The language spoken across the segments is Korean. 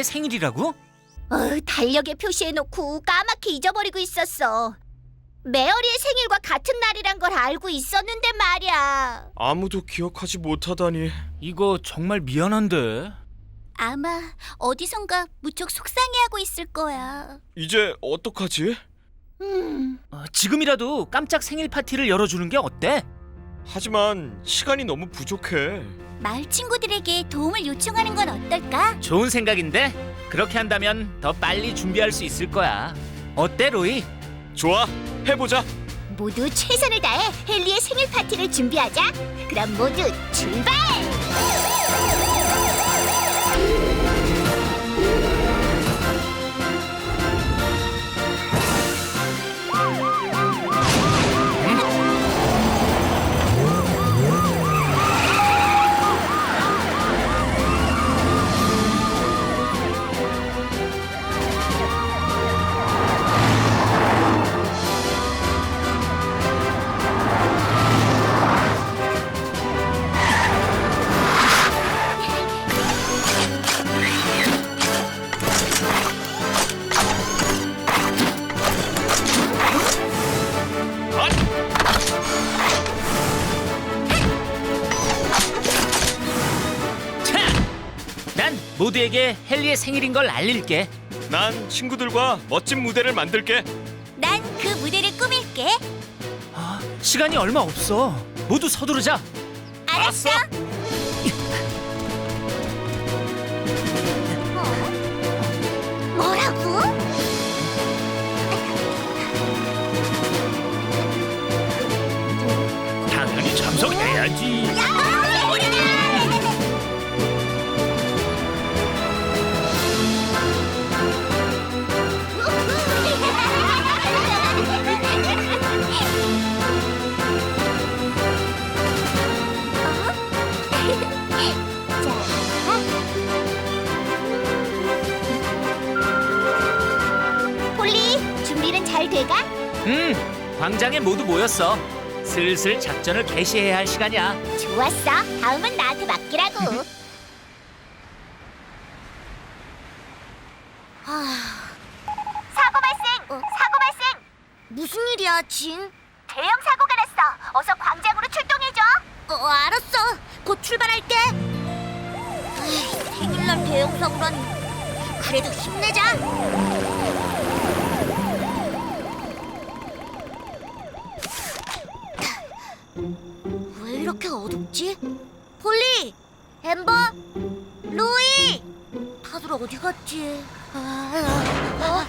뭐? 헨리의 생일이라고? 어, 달력에 표시해놓고 까맣게 잊어버리고 있었어. 메어리의 생일과 같은 날이란 걸 알고 있었는데 말이야. 아무도 기억하지 못하다니. 이거 정말 미안한데. 아마 어디선가 무척 속상해하고 있을 거야. 이제 어떡하지? 음, 어, 지금이라도 깜짝 생일 파티를 열어주는 게 어때? 하지만 시간이 너무 부족해. 마을 친구들에게 도움을 요청하는 건 어떨까? 좋은 생각인데 그렇게 한다면 더 빨리 준비할 수 있을 거야. 어때, 로이? 좋아, 해보자. 모두 최선을 다해 헨리의 생일 파티를 준비하자. 그럼 모두 출발! 모두에게 헨리의 생일인 걸 알릴게. 난 친구들과 멋진 무대를 만들게. 난 그 무대를 꾸밀게. 아, 시간이 얼마 없어. 모두 서두르자. 알았어. 뭐라고? 광장에 모두 모였어. 슬슬 작전을 개시해야 할 시간이야. 좋았어. 다음은 나한테 맡기라고. 사고 발생! 사고 발생! 무슨 일이야, 진? 대형 사고가 났어. 어서 광장으로 출동해줘. 어, 알았어. 곧 출발할게. 에이, 생일날 대형 사고라니. 그래도 힘내자. 어둡지? 폴리! 엠버! 로이! 다들 어디 갔지? 어?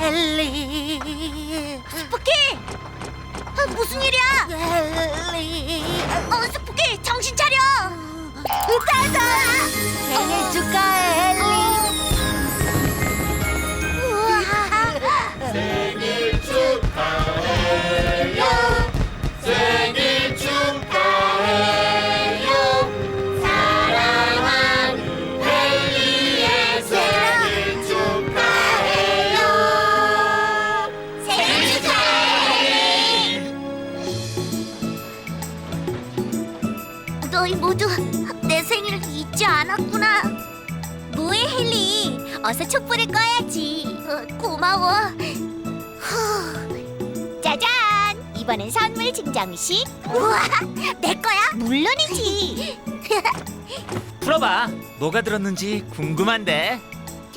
헨리 스푸키! 아, 무슨 일이야? 헨리 어, 스푸키 정신 차려! 가자! 생일 축하해 헨리 너희 모두 내 생일을 잊지 않았구나. 뭐해 헨리? 어서 촛불을 꺼야지. 고마워. 후. 짜잔! 이번엔 선물 증정식 우와 내 거야? 물론이지. 풀어봐. 뭐가 들었는지 궁금한데.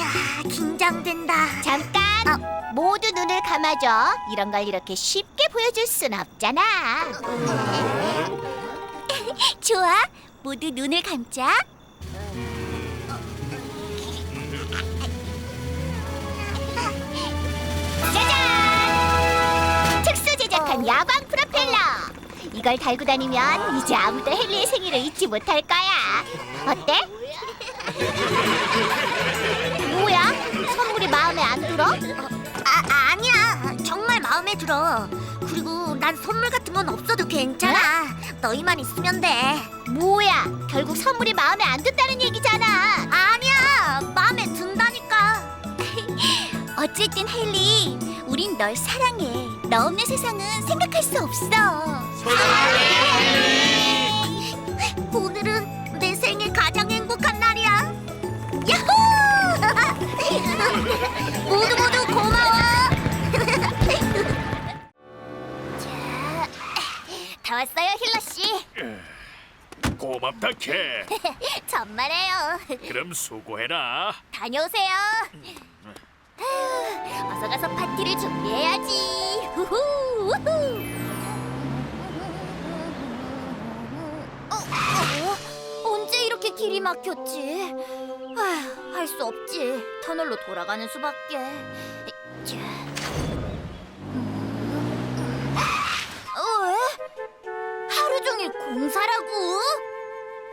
야 긴장된다. 잠깐. 모두 눈을 감아줘. 이런 걸 이렇게 쉽게 보여줄 순 없잖아 좋아 모두 눈을 감자 짜잔 특수 제작한 야광 프로펠러 이걸 달고 다니면 이제 아무도 헨리의 생일을 잊지 못할 거야 어때? 뭐야? 선물이 마음에 안 들어? 아, 아니야. 정말 마음에 들어. 그리고 난 선물 같은 건 없어도 괜찮아. 너희만 있으면 돼. 뭐야? 결국 선물이 마음에 안 든다는 얘기잖아. 아니야, 마음에 든다니까. 어쨌든 헨리, 우린 널 사랑해. 너 없는 세상은 생각할 수 없어. 오늘은 내 생일 가장 행복한 날이야. 야호! 모두 모두 다녀왔어요, 힐러 씨. 고맙다 캐. 정말해요. 그럼 수고해라. 다녀오세요. 어서 가서 파티를 준비해야지. 후후, 어, 어, 어? 길이 막혔지? 아, 할수 없지. 터널로 돌아가는 수밖에. 자. 공사라고?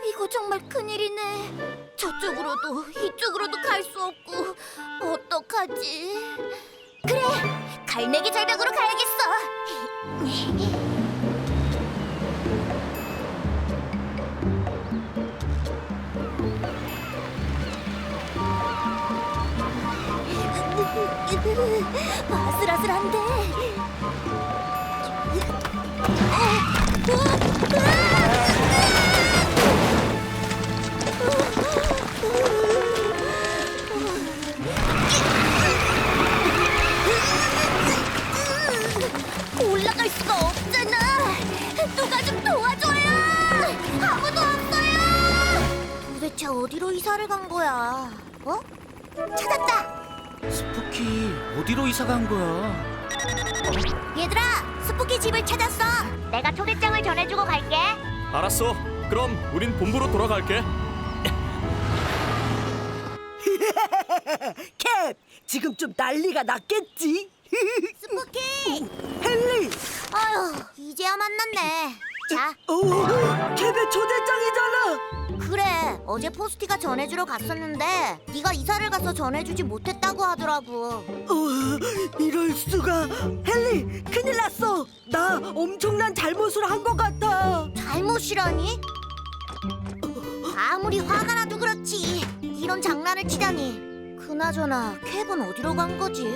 이거 정말 큰일이네. 저쪽으로도 이쪽으로도 갈 수 없고 어떡하지? 그래, 갈매기 절벽으로 가야겠어. 어디로 이사를 간 거야? 어? 찾았다. 스푸키 어디로 이사 간 거야? 얘들아, 스푸키 집을 찾았어. 내가 초대장을 전해주고 갈게. 알았어. 그럼 우린 본부로 돌아갈게. 캡! 지금 좀 난리가 났겠지? 스푸키. 헨리! 아휴, 이제야 만났네. 자, 오, 캡의 초대장이잖아! 그래. 어제 포스티가 전해주러 갔었는데 네가 이사를 가서 전해주지 못했다고 하더라고. 어, 이럴 수가. 헨리, 큰일 났어. 나 엄청난 잘못을 한 것 같아. 잘못이라니? 아무리 화가 나도 그렇지 이런 장난을 치다니 그나저나 캡은 어디로 간 거지?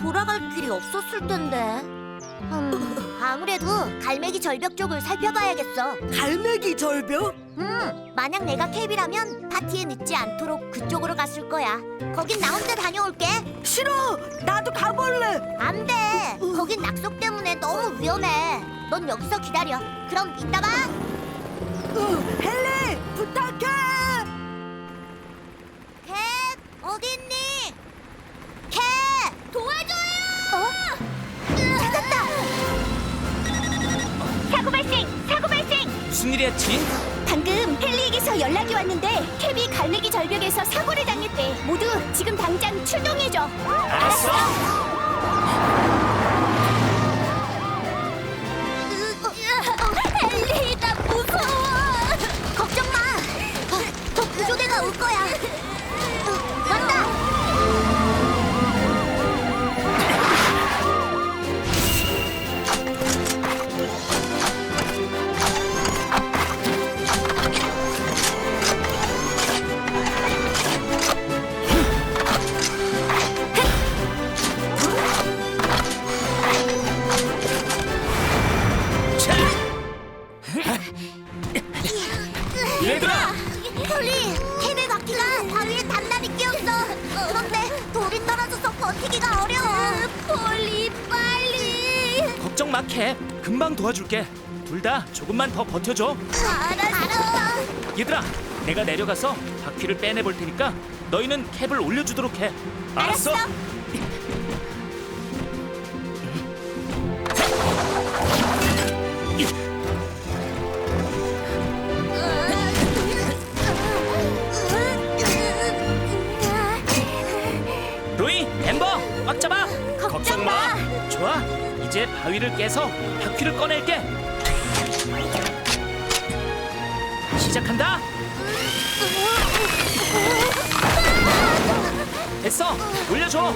돌아갈 길이 없었을 텐데 음, 아무래도 갈매기 절벽 쪽을 살펴봐야겠어 갈매기 절벽? 음, 만약 내가 캡이라면 파티에 늦지 않도록 그쪽으로 갔을 거야 거긴 나 혼자 다녀올게 싫어! 나도 가볼래! 안 돼 거긴 낙석 때문에 너무 위험해 넌 여기서 기다려 그럼 이따 봐 어, 헨리! 부탁해! 캣 어디 있니? 캣 도와줘요! 어? 찾았다! 사고 발생! 사고 발생! 무슨 일이야 진? 방금 헨리에게서 연락이 왔는데 캡이 갈매기 절벽에서 사고를 당했대. 모두 지금 당장 출동해줘. 알았어. 헨리, 나 무서워. 걱정 마. 어, 저 구조대가 올 거야. 조금만 더 버텨줘. 알았어. 얘들아, 내가 내려가서 바퀴를 빼내 볼 테니까 너희는 캡을 올려주도록 해. 알았어. 로이, 엠버, 꽉 잡아. 걱정 마. 좋아. 이제 바위를 깨서 바퀴를 꺼낼게. 시작한다. 됐어. 올려줘.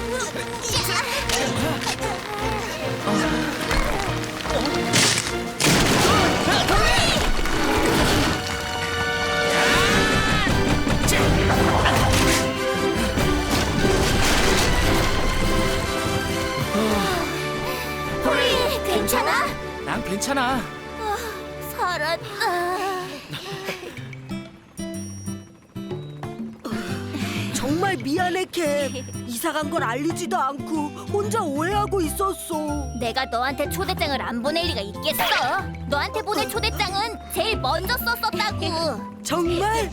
폴리, 괜찮아? 난 괜찮아. 살았다. 정말 미안해, 캡. 이사 간 걸 알리지도 않고 혼자 오해하고 있었어. 내가 너한테 초대장을 안 보낼 리가 있겠어? 너한테 보낸 초대장은 제일 먼저 썼었다고. 정말?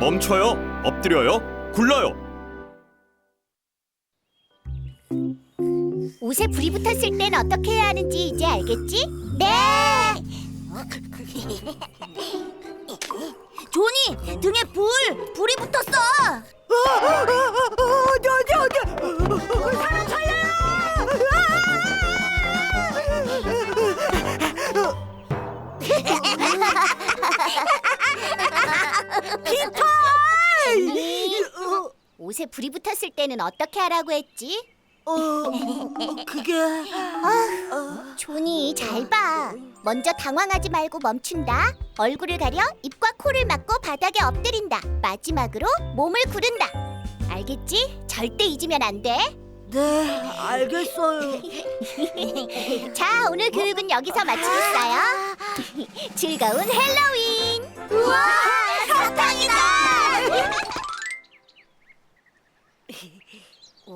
멈춰요. 엎드려요. 굴러요. 옷에 불이 붙었을 땐 어떻게 해야 하는지 이제 알겠지? 네. 조니 등에 불 불이 붙었어. 어디 어디 어디? 사람 살려요! 피터! 옷에 불이 붙었을 때는 어떻게 하라고 했지? 어, 그게 조니 잘 봐. 먼저 당황하지 말고 멈춘다. 얼굴을 가려 입과 코를 막고 바닥에 엎드린다. 마지막으로 몸을 구른다. 알겠지? 절대 잊으면 안 돼. 네 알겠어요. 자, 오늘 교육은 여기서 마치겠어요. 즐거운 헬로윈. 우와, 사탕이다.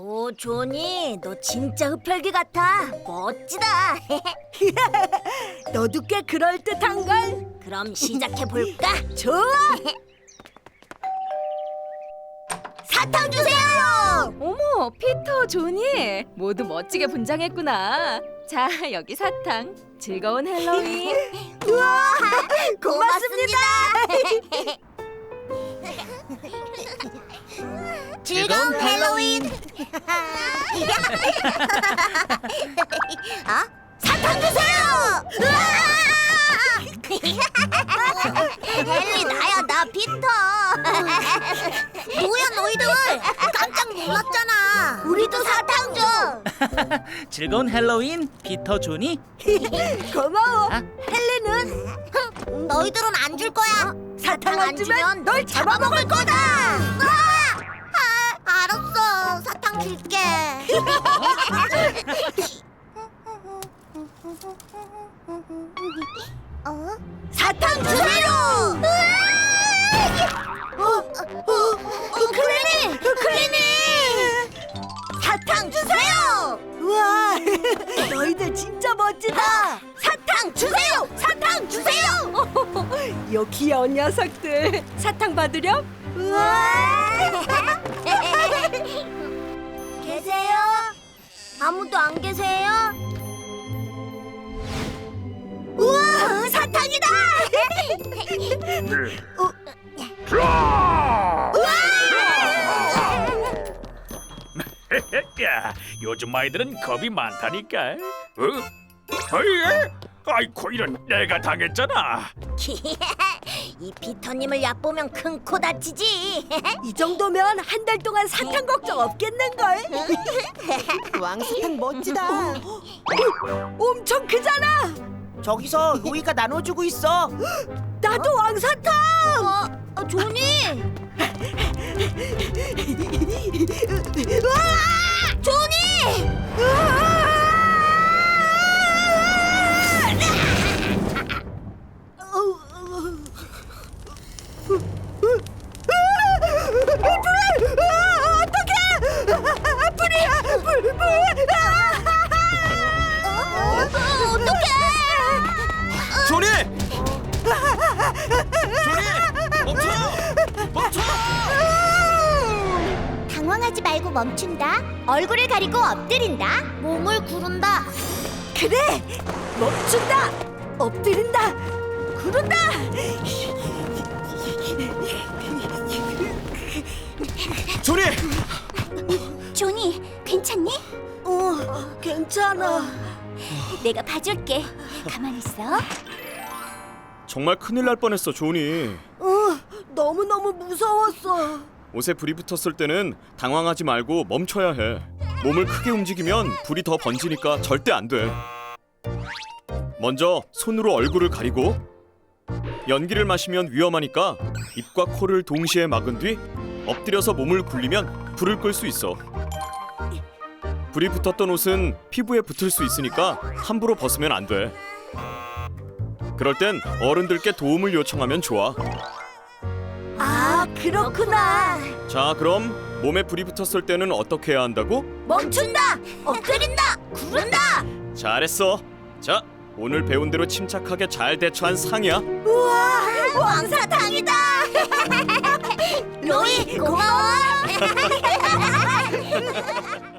오, 조니, 너 진짜 흡혈귀 같아. 멋지다. 너도 꽤 그럴 듯한 걸. 그럼 시작해 볼까? 좋아. 사탕 주세요. 어머, 피터, 조니 모두 멋지게 분장했구나. 자, 여기 사탕. 즐거운 헬로윈. 우와 고맙습니다. 즐거운 헬로윈. 아? 사탕 주세요. 헨리 나야 나 피터. 뭐야 너희들 깜짝 놀랐잖아. 우리도 사탕 줘. 즐거운 헬로윈 피터 조니 고마워. 아. 헬리는 너희들은 안 줄 거야. 사탕 안 주면 널 잡아먹을 거다. 알았어. 사탕 줄게. 어? 사탕 주세요. 어, 어, 어, 클리니, 클리니. 사탕 주세요. 우와 너희들 진짜 멋지다. 사탕 주세요. 사탕 주세요. 요 귀여운 녀석들 사탕 받으렴. 계세요? 아무도 안 계세요? 우와 사탕이다! 야, 요즘 아이들은 겁이 많다니까. 어? 어이, 아이코 이런 내가 당했잖아. 이 피터님을 얕보면 큰 코 다치지. 이 정도면 한 달 동안 사탕 걱정 없겠는 걸. 왕사탕 멋지다. 엄청 크잖아. 저기서 로이가 나눠주고 있어. 나도 왕사탕. 어, 어, 조니. 조니. 엎드린다. 몸을 구른다. 그래. 멈춘다. 엎드린다. 구른다. 조니! 조니, 괜찮니? 어, 괜찮아. 내가 봐줄게. 가만히 있어. 정말 큰일 날 뻔했어, 조니. 어, 너무 너무 무서웠어. 옷에 불이 붙었을 때는 당황하지 말고 멈춰야 해. 몸을 크게 움직이면 불이 더 번지니까 절대 안 돼. 먼저 손으로 얼굴을 가리고 연기를 마시면 위험하니까 입과 코를 동시에 막은 뒤 엎드려서 몸을 굴리면 불을 끌 수 있어. 불이 붙었던 옷은 피부에 붙을 수 있으니까 함부로 벗으면 안 돼. 그럴 땐 어른들께 도움을 요청하면 좋아. 아, 그렇구나. 자, 그럼 몸에 불이 붙었을 때는 어떻게 해야 한다고? 멈춘다! 엎드린다! 구른다! 잘했어. 자, 오늘 배운 대로 침착하게 잘 대처한 상이야. 우와! 왕사탕이다! 로이 고마워!